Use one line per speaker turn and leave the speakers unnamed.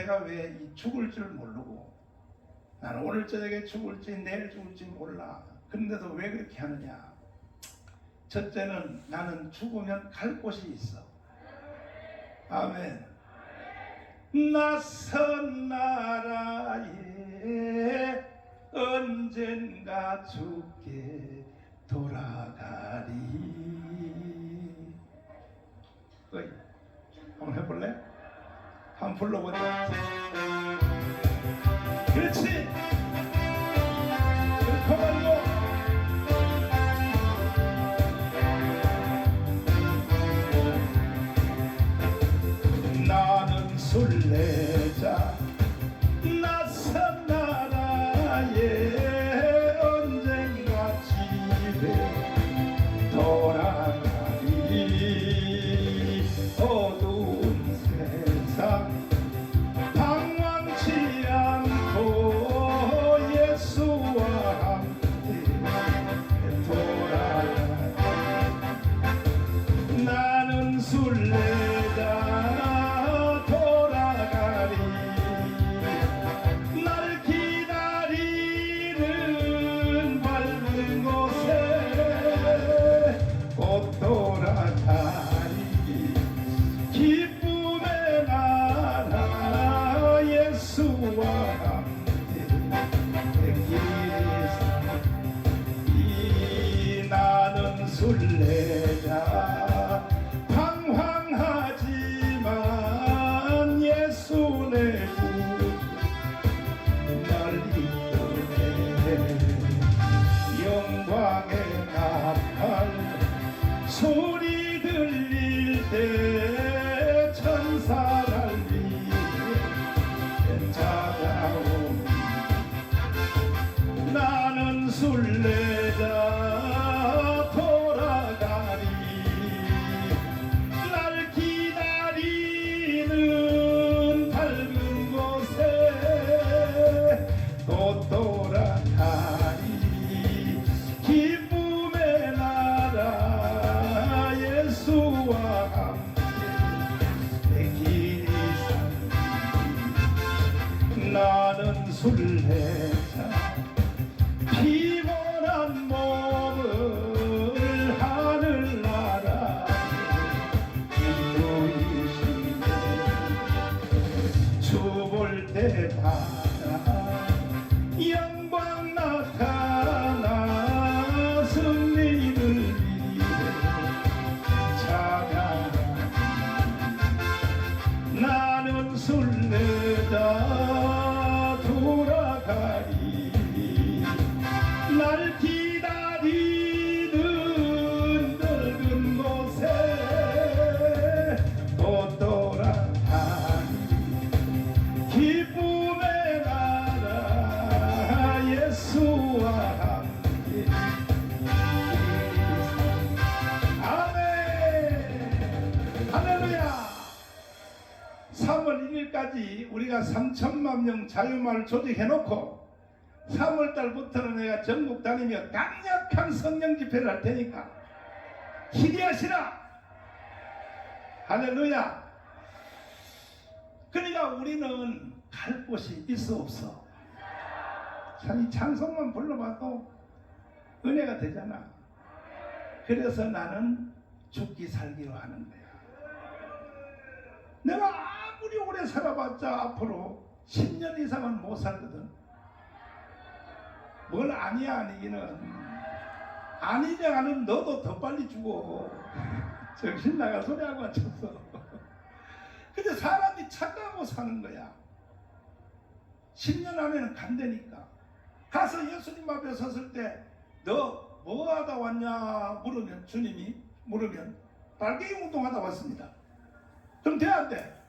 내가 왜이 죽을 줄 모르고 나는 오늘 저녁에 죽을지 내일 죽을지 몰라. 그런데도 왜 그렇게 하느냐? 첫째는 나는 죽으면 갈 곳이 있어. 아멘. 낯선 나라에 언젠가 죽게 돌아가리. 어이? 한번 불러보자. 그렇지. 그렇게 말고. 나는 술래 때 술래자. 피곤한 몸을 하늘나라에 인도이시네. 주볼 때 바라. 영광 나타나 승리를 위해 찬양 나는 술 날 기다리는 넓은 곳에 또 돌아가리 기쁨의 나라 예수와 함께. 아멘! 할렐루야! 3월 1일까지 우리가 3천만 명 자유마을 조직해놓고 3월 달부터는 내가 전국 다니며 강력한 성령 집회를 할 테니까 기대하시라. 할렐루야. 그러니까 우리는 갈 곳이 있어 없어? 참이 찬송만 불러봐도 은혜가 되잖아. 그래서 나는 죽기 살기로 하는 거야. 내가 아무리 오래 살아봤자 앞으로 10년 이상은 못 살거든. 뭘 아니야 아니기는 아니냐가는 너도 더 빨리 죽어. 정신 나가 소리하고 앉혔어. 근데 사람이 착각하고 사는 거야. 10년 안에는 간다니까. 가서 예수님 앞에 섰을 때 너 뭐 하다 왔냐 물으면 주님이 물으면 빨갱이 운동하다 왔습니다. 그럼 돼?